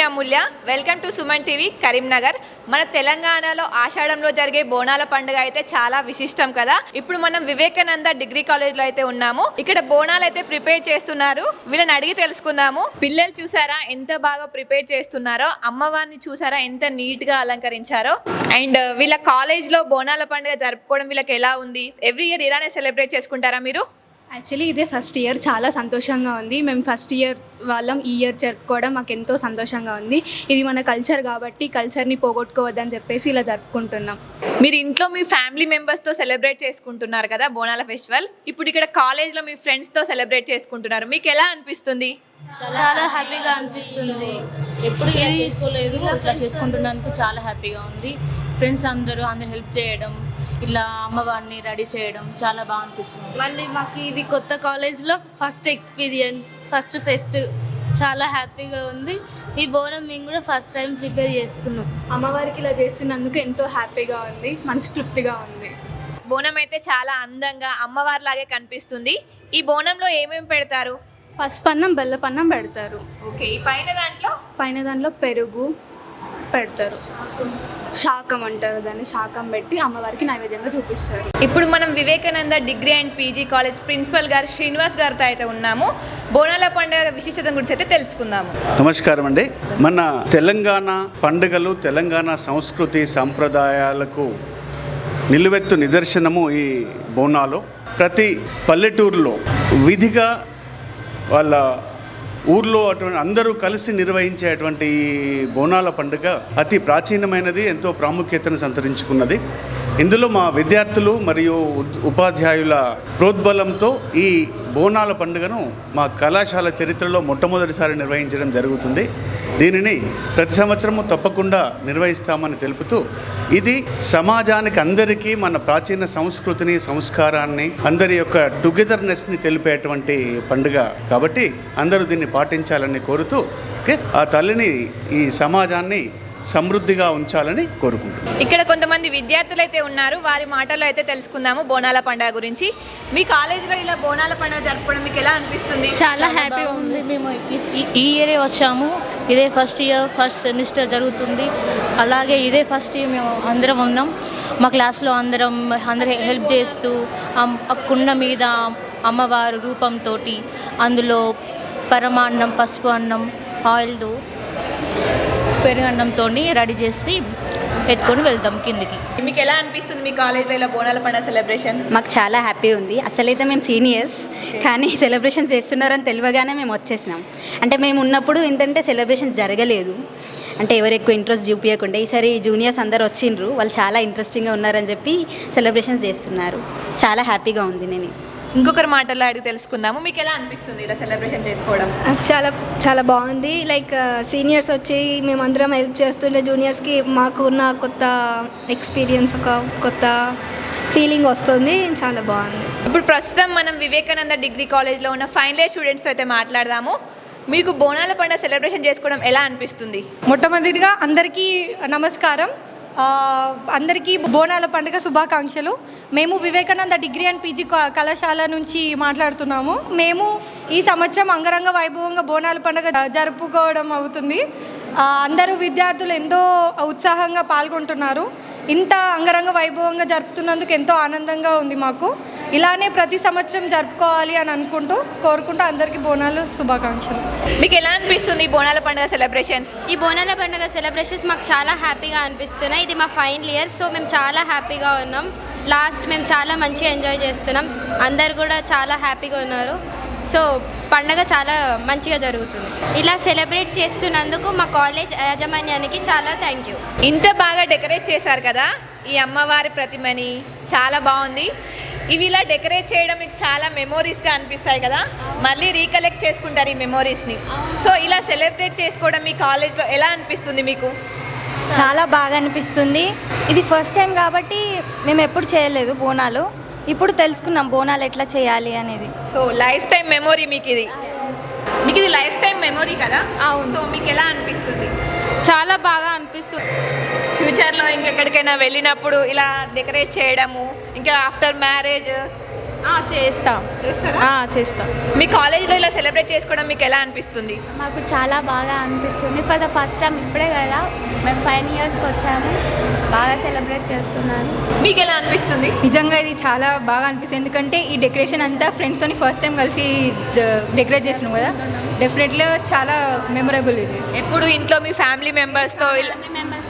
Me Amulya welcome to Suman TV Karimnagar. మన తెలంగాణలో ఆషాఢంలో జరిగే బోనాల పండుగ అయితే చాలా విశిష్టం కదా. ఇప్పుడు మనం వివేకానంద డిగ్రీ కాలేజ్లో అయితే ఉన్నాము. ఇక్కడ బోనాలు అయితే ప్రిపేర్ చేస్తున్నారు. వీళ్ళని అడిగి తెలుసుకుందాము. పిల్లలు చూసారా ఎంత బాగా ప్రిపేర్ చేస్తున్నారో? అమ్మవారిని చూసారా ఎంత నీట్గా అలంకరించారో? అండ్ వీళ్ళ కాలేజ్లో బోనాల పండుగ జరుపుకోవడం వీళ్ళకి ఎలా ఉంది? ఎవ్రీ ఇయర్ ఇలానే సెలబ్రేట్ చేసుకుంటారా మీరు? యాక్చువల్లీ ఇదే ఫస్ట్ ఇయర్ చాలా సంతోషంగా ఉంది. మేము ఫస్ట్ ఇయర్ వాళ్ళం. ఈ ఇయర్ జరుపుకోవడం మాకు ఎంతో సంతోషంగా ఉంది. ఇది మన కల్చర్ కాబట్టి కల్చర్ని పోగొట్టుకోవద్దని చెప్పేసి ఇలా జరుపుకుంటున్నాం. మీరు ఇంట్లో మీ ఫ్యామిలీ మెంబర్స్తో సెలబ్రేట్ చేసుకుంటున్నారు కదా బోనాల ఫెస్టివల్ ఇప్పుడు ఇక్కడ కాలేజ్లో మీ ఫ్రెండ్స్తో సెలబ్రేట్ చేసుకుంటున్నారు. మీకు ఎలా అనిపిస్తుంది? చాలా హ్యాపీగా అనిపిస్తుంది. ఎప్పుడు ఇలా చేసుకోలేదు. ఇట్లా చేసుకుంటున్నందుకు చాలా హ్యాపీగా ఉంది. ఫ్రెండ్స్ అందరూ అందరూ హెల్ప్ చేయడం ఇట్లా అమ్మవారిని రెడీ చేయడం చాలా బాగా అనిపిస్తుంది మళ్ళీ మాకు ఇది కొత్త కాలేజ్లో ఫస్ట్ ఎక్స్పీరియన్స్ ఫస్ట్ ఫెస్ట్ చాలా హ్యాపీగా ఉంది. ఈ బోనం మేము కూడా ఫస్ట్ టైం ప్రిపేర్ చేస్తున్నాం. అమ్మవారికి ఇలా చేస్తున్నందుకు ఎంతో హ్యాపీగా ఉంది మనసు తృప్తిగా ఉంది. బోనం అయితే చాలా అందంగా అమ్మవారి లాగే కనిపిస్తుంది. ఈ బోనంలో ఏమేమి పెడతారు? పసుపన్నం బెల్లపన్నం పెడతారు. ఓకే ఈ పైన దాంట్లో? పైన దాంట్లో పెరుగు పెడతారు. శాకం అంటారు దాన్ని శాకం పెట్టి అమ్మవారికి నైవేద్యంగా చూపిస్తారు. ఇప్పుడు మనం Vivekananda degree and PG college principal గారు శ్రీనివాస్ గారితో అయితే ఉన్నాము. బోనాల పండుగ విశిష్టత గురించి అయితే తెలుసుకుందాము. నమస్కారం అండి. మన తెలంగాణ పండుగలు తెలంగాణ సంస్కృతి సంప్రదాయాలకు నిలువెత్తు నిదర్శనము ఈ బోనాలు. ప్రతి పల్లెటూరులో విధిగా వాళ్ళ ఊర్లో అటువంటి అందరూ కలిసి నిర్వహించేటువంటి బోనాల పండుగ అతి ప్రాచీనమైనది ఎంతో ప్రాముఖ్యతను సంతరించుకున్నది. ఇందులో మా విద్యార్థులు మరియు ఉపాధ్యాయుల ప్రోద్బలంతో ఈ బోనాల పండుగను మా కళాశాల చరిత్రలో మొట్టమొదటిసారి నిర్వహించడం జరుగుతుంది. దీనిని ప్రతి సంవత్సరము తప్పకుండా నిర్వహిస్తామని తెలుపుతూ ఇది సమాజానికి అందరికీ మన ప్రాచీన సంస్కృతిని సంస్కారాన్ని అందరి యొక్క టుగెదర్నెస్ని తెలిపేటువంటి పండుగ కాబట్టి అందరూ దీన్ని పాటించాలని కోరుతూ ఓకే? ఆ తల్లిని ఈ సమాజాన్ని సమృద్ధిగా ఉంచాలని కోరుకుంటున్నాను ఇక్కడ కొంతమంది విద్యార్థులు అయితే ఉన్నారు. వారి మాటల్లో అయితే తెలుసుకుందాము బోనాల పండుగ గురించి. మీ కాలేజీలో ఇలా బోనాల పండుగ జరుపుకోవడం మీకు ఎలా అనిపిస్తుంది? చాలా హ్యాపీగా ఉంది. మేము ఈ- ఇయరే వచ్చాము. ఇదే ఫస్ట్ ఇయర్ ఫస్ట్ సెమిస్టర్ జరుగుతుంది. అలాగే ఇదే ఫస్ట్ ఇయర్ మేము అందరం ఉన్నాం. మా క్లాస్లో అందరం అందరు హెల్ప్ చేస్తూ ఆ కుండ మీద అమ్మవారు రూపంతో అందులో పరమాన్నం పసుపు అన్నం ఆయిల్ పెరుగన్నంతో రెడీ చేసి ఎత్తుకొని వెళ్తాం కిందికి. మీకు ఎలా అనిపిస్తుంది మీ కాలేజీలో ఇలా బోనాల పండుగ సెలబ్రేషన్? మాకు చాలా హ్యాపీ ఉంది. అసలైతే మేము సీనియర్స్ కానీ సెలబ్రేషన్స్ చేస్తున్నారని తెలియగానే మేము వచ్చేసినాం. అంటే మేము ఉన్నప్పుడు ఏంటంటే సెలబ్రేషన్ జరగలేదు. అంటే ఎవరు ఎక్కువ ఇంట్రెస్ట్ చూపించకుండా ఈసారి జూనియర్స్ అందరు వచ్చిండ్రు వాళ్ళు చాలా ఇంట్రెస్టింగ్గా ఉన్నారని చెప్పి సెలబ్రేషన్స్ చేస్తున్నారు. చాలా హ్యాపీగా ఉంది నేను. ఇంకొకరి మాటల్లో అడిగి తెలుసుకుందాము. మీకు ఎలా అనిపిస్తుంది ఇలా సెలబ్రేషన్ చేసుకోవడం? చాలా చాలా బాగుంది. లైక్ సీనియర్స్ వచ్చి మేమందరం హెల్ప్ చేస్తుంటే జూనియర్స్కి మాకు ఉన్న కొత్త ఎక్స్పీరియన్స్ ఒక కొత్త ఫీలింగ్ వస్తుంది. చాలా బాగుంది. ఇప్పుడు ప్రస్తుతం మనం వివేకానంద డిగ్రీ కాలేజ్లో ఉన్న ఫైనల్ ఇయర్ స్టూడెంట్స్తో అయితే మాట్లాడదాము. మీకు బోనాల పండుగ సెలబ్రేషన్ చేసుకోవడం ఎలా అనిపిస్తుంది? మొట్టమొదటిగా అందరికీ నమస్కారం. అందరికీ బోనాల పండుగ శుభాకాంక్షలు. మేము వివేకానంద డిగ్రీ అండ్ పీజీ కళాశాల నుంచి మాట్లాడుతున్నాము. మేము ఈ సంవత్సరం అంగరంగ వైభవంగా బోనాల పండుగ జరుపుకోవడం అవుతుంది. అందరూ విద్యార్థులు ఎంతో ఉత్సాహంగా పాల్గొంటున్నారు. ఇంత అంగరంగ వైభవంగా జరుపుతున్నందుకు ఎంతో ఆనందంగా ఉంది మాకు. ఇలానే ప్రతి సంవత్సరం జరుపుకోవాలి అని అనుకుంటూ కోరుకుంటూ అందరికీ బోనాలు శుభాకాంక్షలు. మీకు ఎలా అనిపిస్తుంది ఈ బోనాల పండుగ సెలబ్రేషన్స్? ఈ బోనాల పండుగ సెలబ్రేషన్స్ మాకు చాలా హ్యాపీగా అనిపిస్తున్నాయి. ఇది మా ఫైనల్ ఇయర్ సో మేము చాలా హ్యాపీగా ఉన్నాం. లాస్ట్ మేము చాలా మంచిగా ఎంజాయ్ చేస్తున్నాం. అందరు కూడా చాలా హ్యాపీగా ఉన్నారు. సో పండగ చాలా మంచిగా జరుగుతుంది. ఇలా సెలబ్రేట్ చేస్తున్నందుకు మా కాలేజ్ యాజమాన్యానికి చాలా థ్యాంక్ యూ. ఇంత బాగా డెకరేట్ చేశారు కదా ఈ అమ్మవారి ప్రతిమని. చాలా బాగుంది. ఇవి ఇలా డెకరేట్ చేయడం మీకు చాలా మెమోరీస్గా అనిపిస్తాయి కదా? మళ్ళీ రీకలెక్ట్ చేసుకుంటారు ఈ మెమోరీస్ని సో ఇలా సెలబ్రేట్ చేసుకోవడం మీ కాలేజ్లో ఎలా అనిపిస్తుంది మీకు? చాలా బాగా అనిపిస్తుంది. ఇది ఫస్ట్ టైం కాబట్టి మేము ఎప్పుడు చేయలేదు బోనాలు. ఇప్పుడు తెలుసుకున్నాం బోనాలు ఎట్లా చేయాలి అనేది. సో లైఫ్ టైం మెమొరీ మీకు ఇది మీకు ఇది లైఫ్ టైం మెమొరీ కదా. సో మీకు ఎలా అనిపిస్తుంది? చాలా బాగా అనిపిస్తుంది ఫ్యూచర్లో ఇంకెక్కడికైనా వెళ్ళినప్పుడు ఇలా డెకరేట్ చేయడము ఇంకా ఆఫ్టర్ మ్యారేజ్ చేస్తాం. చేస్తారా? చేస్తాం. మీ కాలేజ్లో ఇలా సెలబ్రేట్ చేసుకోవడం మీకు ఎలా అనిపిస్తుంది? మాకు చాలా బాగా అనిపిస్తుంది. ఫర్ ద ఫస్ట్ టైం ఇప్పుడే కదా మేము ఫైవ్ ఇయర్స్కి వచ్చాము. బాగా సెలబ్రేట్ చేస్తున్నారు. మీకు ఎలా అనిపిస్తుంది? నిజంగా ఇది చాలా బాగా అనిపిస్తుంది. ఎందుకంటే ఈ డెకరేషన్ అంతా ఫ్రెండ్స్తోని ఫస్ట్ టైం కలిసి డెకరేట్ చేసినాం కదా. డెఫినెట్గా చాలా మెమరబుల్ ఇది. ఎప్పుడు ఇంట్లో మీ ఫ్యామిలీ మెంబర్స్తో ఇలా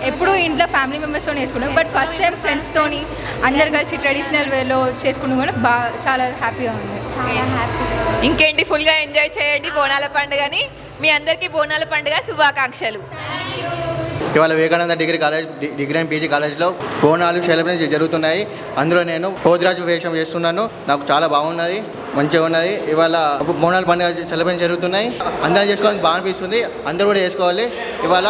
ఎప్పుడు ఇంట్లో ఫ్యామిలీ మెంబర్స్తో చేసుకున్నాం బట్ ఫస్ట్ టైం ఫ్రెండ్స్తోని అందరు కలిసి ట్రెడిషనల్ వేలో చేసుకున్నాం కూడా బాగా చాలా హ్యాపీగా ఉంది. చాలా హ్యాపీ ఇంకేంటి ఫుల్గా ఎంజాయ్ చేయండి బోనాల పండుగని మీ అందరికీ బోనాల పండుగ శుభాకాంక్షలు. ఇవాళ Vivekananda degree college degree and PG కాలేజ్లో బోనాలు సెలబ్రేషన్ జరుగుతున్నాయి. అందులో నేను పోతురాజు వేషం చేస్తున్నాను నాకు చాలా బాగున్నది. మంచిగా ఉన్నది. ఇవాళ బోనాల పండుగ సెలబ్రేషన్ జరుగుతున్నాయి. అందరం చేసుకోవడానికి బాగా అనిపిస్తుంది. అందరూ కూడా చేసుకోవాలి. ఇవాళ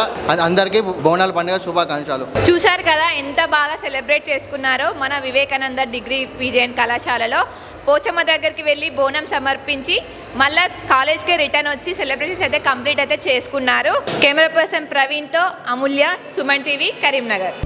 అందరికీ బోనాల పండుగ శుభాకాంక్షలు. చూశారు కదా ఎంత బాగా సెలబ్రేట్ చేసుకున్నారో మన వివేకానంద డిగ్రీ పీజీఎన్ కళాశాలలో. పోచమ్మ దగ్గరికి వెళ్ళి బోనం సమర్పించి మళ్ళా కాలేజ్కి రిటర్న్ వచ్చి సెలబ్రేషన్స్ అయితే కంప్లీట్ అయితే చేసుకున్నారు. కెమెరా పర్సన్ ప్రవీణ్తో అమూల్య సుమన్ టీవీ కరీంనగర్.